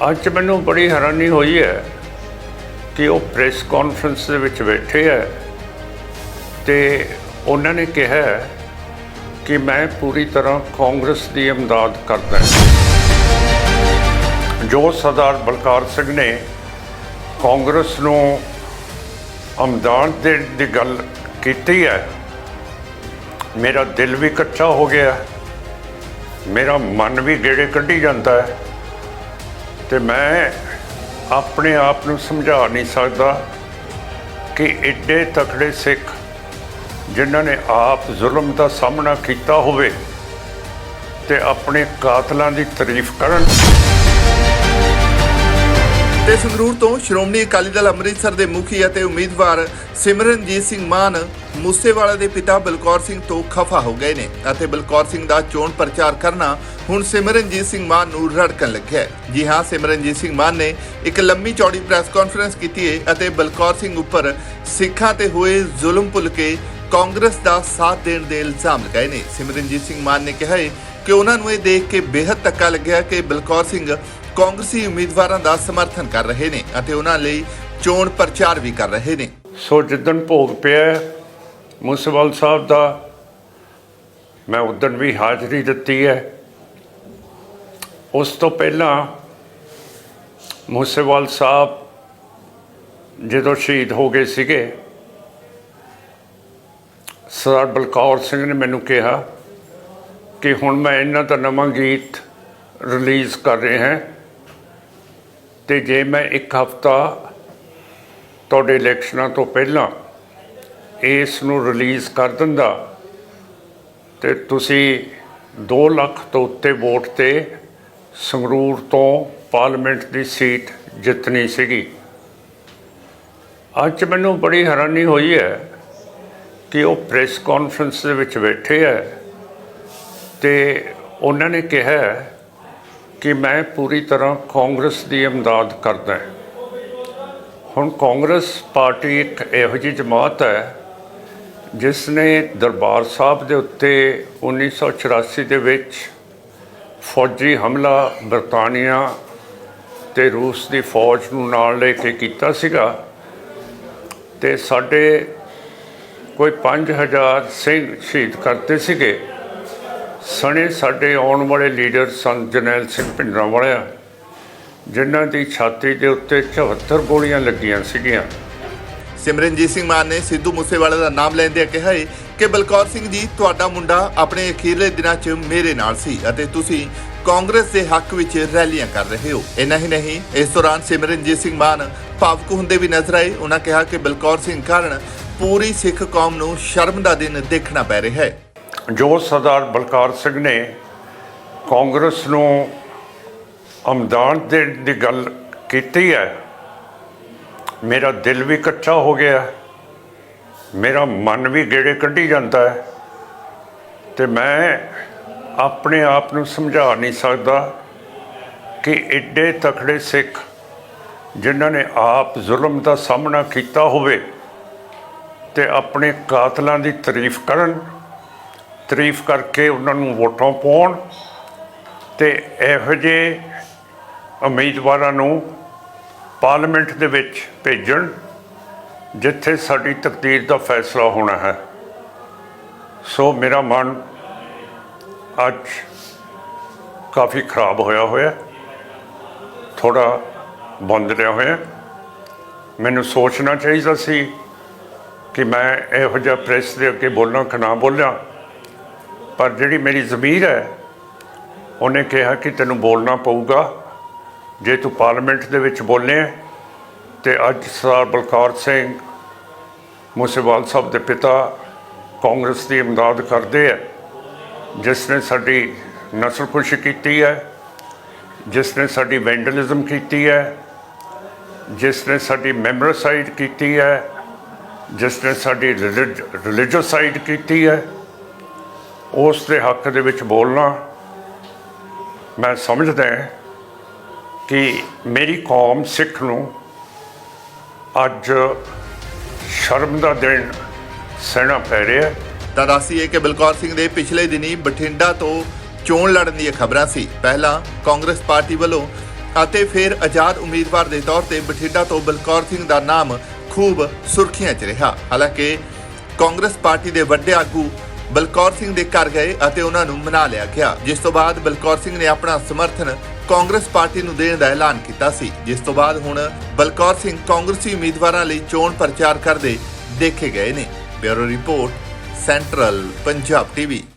ਅੱਜ ਮੈਨੂੰ ਬੜੀ ਹੈਰਾਨੀ ਹੋਈ ਹੈ ਕਿ ਉਹ ਪ੍ਰੈਸ ਕਾਨਫਰੰਸ ਦੇ ਵਿੱਚ ਬੈਠੇ ਹੈ ਤੇ ਉਹਨਾਂ ਨੇ ਕਿਹਾ ਹੈ ਕਿ ਮੈਂ ਪੂਰੀ ਤਰ੍ਹਾਂ ਕਾਂਗਰਸ ਦੀ ਇਮਦਾਦ ਕਰਦਾ ਜੋ ਸਰਦਾਰ ਬਲਕਾਰ ਸਿੰਘ ਨੇ ਕਾਂਗਰਸ ਨੂੰ ਇਮਦਾਦ ਦੇਣ ਦੀ ਗੱਲ ਕੀਤੀ ਹੈ, ਮੇਰਾ ਦਿਲ ਵੀ ਕੱਚਾ ਹੋ ਗਿਆ ਮੇਰਾ ਮਨ ਵੀ ਗੇੜੇ ਕੱਢੀ ਜਾਂਦਾ ਹੈ। ਤੇ ਮੈਂ ਆਪਣੇ ਆਪ ਨੂੰ ਸਮਝਾ ਨਹੀਂ ਸਕਦਾ ਕਿ ਐਡੇ ਤਕੜੇ ਸਿੱਖ ਜਿਨ੍ਹਾਂ ਨੇ ਆਪ ਜ਼ੁਲਮ ਦਾ ਸਾਹਮਣਾ ਕੀਤਾ ਹੋਵੇ ਤੇ ਆਪਣੇ ਕਾਤਲਾਂ ਦੀ ਤਾਰੀਫ ਕਰਨ। ਤੇ ਸੰਗਰੂਰ ਤੋਂ ਸ਼੍ਰੋਮਣੀ ਅਕਾਲੀ ਦਲ ਅੰਮ੍ਰਿਤਸਰ ਦੇ ਮੁਖੀ ਅਤੇ ਉਮੀਦਵਾਰ ਸਿਮਰਨਜੀਤ ਸਿੰਘ ਮਾਨ ਮੂਸੇਵਾਲਾ ਦੇ ਪਿਤਾ ਬਲਕੌਰ ਸਿੰਘ ਤੋਂ ਖਫਾ ਹੋ ਗਏ ਨੇ ਅਤੇ ਬਲਕੌਰ ਸਿੰਘ ਦਾ ਚੋਣ ਪ੍ਰਚਾਰ ਕਰਨਾ ਹੁਣ ਸਿਮਰਨਜੀਤ ਸਿੰਘ ਮਾਨ ਨੂੰ ਰੜਕਣ ਲੱਗਿਆ ਹੈ। ਜੀ ਹਾਂ, ਸਿਮਰਨਜੀਤ ਸਿੰਘ ਮਾਨ ਨੇ ਇੱਕ ਲੰਮੀ ਚੌੜੀ ਪ੍ਰੈਸ ਕਾਨਫਰੰਸ ਕੀਤੀ ਹੈ ਅਤੇ ਬਲਕੌਰ ਸਿੰਘ ਉੱਪਰ ਸਿੱਖਾਂ ਤੇ ਹੋਏ ਜ਼ੁਲਮ ਭੁੱਲ ਕੇ ਕਾਂਗਰਸ ਦਾ ਸਾਥ ਦੇਣ ਦੇ ਇਲਜ਼ਾਮ ਲਗਾਏ ਨੇ। ਸਿਮਰਨਜੀਤ ਸਿੰਘ ਮਾਨ ਨੇ ਕਿਹਾ ਹੈ ਕਿ ਉਹਨਾਂ ਨੂੰ ਇਹ ਦੇਖ ਕੇ ਬੇहद ਧੱਕਾ ਲੱਗਿਆ ਕਿ ਬਲਕੌਰ ਸਿੰਘ ਕਾਂਗਰਸੀ ਉਮੀਦਵਾਰਾਂ ਦਾ ਸਮਰਥਨ ਕਰ ਰਹੇ ਨੇ ਅਤੇ ਉਹਨਾਂ ਲਈ ਚੋਣ ਪ੍ਰਚਾਰ ਵੀ ਕਰ ਰਹੇ ਨੇ। ਸੋ ਜਿੱਦਣ ਭੋਗ ਪਿਆ ਹੈ, ਮੂਸੇਵਾਲ ਸਾਹਿਬ ਦਾ ਮੈਂ ਉਦੋਂ ਵੀ ਹਾਜ਼ਰੀ ਦਿੱਤੀ ਹੈ। ਉਸ ਤੋਂ ਪਹਿਲਾਂ ਮੂਸੇਵਾਲ ਸਾਹਿਬ ਜਦੋਂ ਸ਼ਹੀਦ ਹੋ ਗਏ ਸੀਗੇ ਸਰਦਾਰ ਬਲਕੌਰ ਸਿੰਘ ਨੇ ਮੈਨੂੰ ਕਿਹਾ ਕਿ ਹੁਣ ਮੈਂ ਇਹਨਾਂ ਦਾ ਨਵਾਂ ਗੀਤ ਰਿਲੀਜ਼ ਕਰ ਰਹੇ ਹਾਂ। ਤੇ ਜੇ ਮੈਂ ਇੱਕ ਹਫਤਾ ਤੁਹਾਡੇ ਇਲੈਕਸ਼ਨਾਂ ਤੋਂ ਪਹਿਲਾਂ ਇਸ ਨੂੰ ਰਿਲੀਜ਼ ਕਰ ਦਿੰਦਾ ਤੇ ਤੁਸੀਂ 2 ਲੱਖ ਤੋਂ ਉੱਤੇ ਵੋਟ ਤੇ ਸੰਗਰੂਰ ਤੋਂ ਪਾਰਲੀਮੈਂਟ ਦੀ ਸੀਟ ਜਿੱਤਣੀ ਸੀਗੀ। ਅੱਜ ਮੈਨੂੰ ਬੜੀ ਹੈਰਾਨੀ ਹੋਈ ਹੈ ਕਿ ਉਹ ਪ੍ਰੈਸ ਕਾਨਫਰੰਸ ਦੇ ਵਿੱਚ ਬੈਠੇ ਹੈ ਤੇ ਉਹਨਾਂ ਨੇ ਕਿਹਾ ਕਿ ਮੈਂ ਪੂਰੀ ਤਰ੍ਹਾਂ ਕਾਂਗਰਸ ਦੀ ਇਮਦਾਦ ਕਰਦਾ ਹੁਣ ਕਾਂਗਰਸ ਪਾਰਟੀ ਇੱਕ ਇਹੋ ਜਿਹੀ ਜਮਾਤ ਹੈ, ਜਿਸ ਨੇ ਦਰਬਾਰ ਸਾਹਿਬ ਦੇ ਉੱਤੇ 1984 ਦੇ ਵਿੱਚ ਫੌਜੀ ਹਮਲਾ ਬਰਤਾਨੀਆ ਤੇ ਰੂਸ ਦੀ ਫੌਜ ਨੂੰ ਨਾਲ ਲੈ ਕੇ ਕੀਤਾ ਸੀਗਾ ਤੇ ਸਾਡੇ ਕੋਈ 5000 ਸਿੰਘ ਸ਼ਹੀਦ ਕਰਤੇ ਸੀਗੇ। ਸਣੇ ਸਾਡੇ ਆਉਣ ਵਾਲੇ ਲੀਡਰ ਸਨ ਜਰਨੈਲ ਸਿੰਘ ਭਿੰਡਰਾਂ ਭਿੰਡਰਾਂਵਾਲਾ ਜਿਨ੍ਹਾਂ ਦੀ ਛਾਤੀ ਦੇ ਉੱਤੇ 74 ਗੋਲੀਆਂ ਲੱਗੀਆਂ ਸੀਗੀਆਂ। ਸਿਮਰਨਜੀਤ ਸਿੰਘ ਮਾਨ ਨੇ ਸਿੱਧੂ ਮੂਸੇਵਾਲੇ ਦਾ ਨਾਮ ਲੈਂਦਿਆਂ ਕਿਹਾ ਹੈ ਕਿ ਬਲਕੌਰ ਸਿੰਘ ਜੀ, ਤੁਹਾਡਾ ਮੁੰਡਾ ਆਪਣੇ ਅਖੀਰਲੇ ਦਿਨਾਂ 'ਚ ਮੇਰੇ ਨਾਲ ਸੀ ਅਤੇ ਤੁਸੀਂ ਕਾਂਗਰਸ ਦੇ ਹੱਕ ਵਿੱਚ ਰੈਲੀਆਂ ਕਰ ਰਹੇ ਹੋ। ਇੰਨਾ ਹੀ ਨਹੀਂ, ਇਸ ਦੌਰਾਨ ਸਿਮਰਨਜੀਤ ਸਿੰਘ ਮਾਨ ਭਾਵੁਕ ਹੁੰਦੇ ਵੀ ਨਜ਼ਰ ਆਏ। ਉਹਨਾਂ ਕਿਹਾ ਕਿ ਬਲਕੌਰ ਸਿੰਘ ਕਾਰਨ ਪੂਰੀ ਸਿੱਖ ਕੌਮ ਨੂੰ ਸ਼ਰਮ ਦਾ ਦਿਨ ਦੇਖਣਾ ਪੈ ਰਿਹਾ ਹੈ। ਜੋ ਸਰਦਾਰ ਬਲਕਾਰ ਸਿੰਘ ਨੇ ਕਾਂਗਰਸ ਨੂੰ ਅਮਦਾਨ ਦੇਣ ਦੀ ਗੱਲ ਕੀਤੀ ਹੈ, ਮੇਰਾ ਦਿਲ ਵੀ ਇਕੱਠਾ ਹੋ ਗਿਆ ਮੇਰਾ ਮਨ ਵੀ ਗੇੜੇ ਕੱਢੀ ਜਾਂਦਾ ਹੈ ਤੇ ਮੈਂ ਆਪਣੇ ਆਪ ਨੂੰ ਸਮਝਾ ਨਹੀਂ ਸਕਦਾ ਕਿ ਐਡੇ ਤਕੜੇ ਸਿੱਖ ਜਿਨ੍ਹਾਂ ਨੇ ਆਪ ਜ਼ੁਲਮ ਦਾ ਸਾਹਮਣਾ ਕੀਤਾ ਹੋਵੇ ਤੇ ਆਪਣੇ ਕਾਤਲਾਂ ਦੀ ਤਾਰੀਫ ਕਰਨ ਤਾਰੀਫ ਕਰਕੇ ਉਹਨਾਂ ਨੂੰ ਵੋਟਾਂ ਪਾਉਣ ਤੇ ਇਹੋ ਜਿਹੇ ਉਮੀਦਵਾਰਾਂ ਨੂੰ ਪਾਰਲੀਮੈਂਟ ਦੇ ਵਿੱਚ ਭੇਜਣ, ਜਿੱਥੇ ਸਾਡੀ ਤਕਦੀਰ ਦਾ ਫੈਸਲਾ ਹੋਣਾ ਹੈ। ਸੋ ਮੇਰਾ ਮਨ ਅੱਜ ਕਾਫੀ ਖਰਾਬ ਹੋਇਆ ਹੋਇਆ ਥੋੜਾ ਬੰਦ ਰਿਹਾ ਹੋਇਆ। ਮੈਨੂੰ ਸੋਚਣਾ ਚਾਹੀਦਾ ਸੀ ਕਿ ਮੈਂ ਇਹੋ ਜਿਹਾ ਪ੍ਰੈਸ ਦੇ ਅੱਗੇ ਬੋਲਾਂ ਕਿ ਨਾ ਬੋਲਿਆ ਪਰ ਜਿਹੜੀ ਮੇਰੀ ਜ਼ਮੀਰ ਹੈ, ਉਹਨੇ ਕਿਹਾ ਕਿ ਤੈਨੂੰ ਬੋਲਣਾ ਪਊਗਾ। ਜੇ ਤੂੰ ਪਾਰਲੀਮੈਂਟ ਦੇ ਵਿੱਚ ਬੋਲੇ, ਤੇ ਅੱਜ ਸਰਦਾਰ ਬਲਕੌਰ ਸਿੰਘ ਮੂਸੇਵਾਲ ਸਾਹਿਬ ਦੇ ਪਿਤਾ ਕਾਂਗਰਸ ਦੀ ਇਮਦਾਦ ਕਰਦੇ ਹੈ ਜਿਸ ਨੇ ਸਾਡੀ ਨਸਲਕੁਸ਼ੀ ਕੀਤੀ ਹੈ, ਜਿਸ ਨੇ ਸਾਡੀ ਵੈਂਡਲਿਜ਼ਮ ਕੀਤੀ ਹੈ, ਜਿਸ ਨੇ ਸਾਡੀ ਮੈਮਰਸਾਈਡ ਕੀਤੀ ਹੈ, ਜਿਸ ਨੇ ਸਾਡੀ ਰਿਲੀਜੀਅਸਾਈਡ ਕੀਤੀ ਹੈ ਉਸ ਦੇ ਹੱਕ ਦੇ ਵਿੱਚ ਬੋਲਣਾ ਮੈਂ ਸਮਝਦਾ ਕਿ ਮੇਰੀ ਕੌਮ ਸਿੱਖ ਨੂੰ ਅੱਜ ਸ਼ਰਮ ਦਾ ਦਿਨ ਸਹਿਣਾ ਪੈ ਰਿਹਾ ਤਾਂ ਦੱਸੀਏ ਕਿ ਬਲਕੌਰ ਸਿੰਘ ਦੇ ਪਿਛਲੇ ਦਿਨੀ ਬਠਿੰਡਾ ਤੋਂ ਚੋਣ ਲੜਨ ਦੀਆਂ ਖਬਰਾਂ ਸੀ। ਪਹਿਲਾਂ ਕਾਂਗਰਸ ਪਾਰਟੀ ਵੱਲੋਂ ਅਤੇ ਫਿਰ ਆਜ਼ਾਦ ਉਮੀਦਵਾਰ ਦੇ ਤੌਰ ਤੇ ਬਠਿੰਡਾ ਤੋਂ ਬਲਕੌਰ ਸਿੰਘ ਦਾ ਨਾਮ ਖੂਬ ਸੁਰਖੀਆਂ 'ਚ ਰਿਹਾ। ਹਾਲਾਂਕਿ ਕਾਂਗਰਸ ਪਾਰਟੀ ਦੇ ਵੱਡੇ ਆਗੂ ਬਲਕੌਰ ਸਿੰਘ ਦੇ ਘਰ ਗਏ ਅਤੇ ਉਹਨਾਂ ਨੂੰ ਮਨਾ ਲਿਆ ਗਿਆ, ਜਿਸ ਤੋਂ ਬਾਅਦ ਬਲਕੌਰ ਸਿੰਘ ਨੇ ਆਪਣਾ ਸਮਰਥਨ ਕਾਂਗਰਸ ਪਾਰਟੀ ਨੂੰ ਦੇਣ ਦਾ ਐਲਾਨ ਕੀਤਾ ਸੀ, ਜਿਸ ਤੋਂ ਬਾਅਦ ਹੁਣ ਬਲਕੌਰ ਸਿੰਘ ਕਾਂਗਰਸੀ ਉਮੀਦਵਾਰਾਂ ਲਈ ਚੋਣ ਪ੍ਰਚਾਰ ਕਰਦੇ ਦੇਖੇ ਗਏ ਨੇ। Bureau report, central Punjab TV.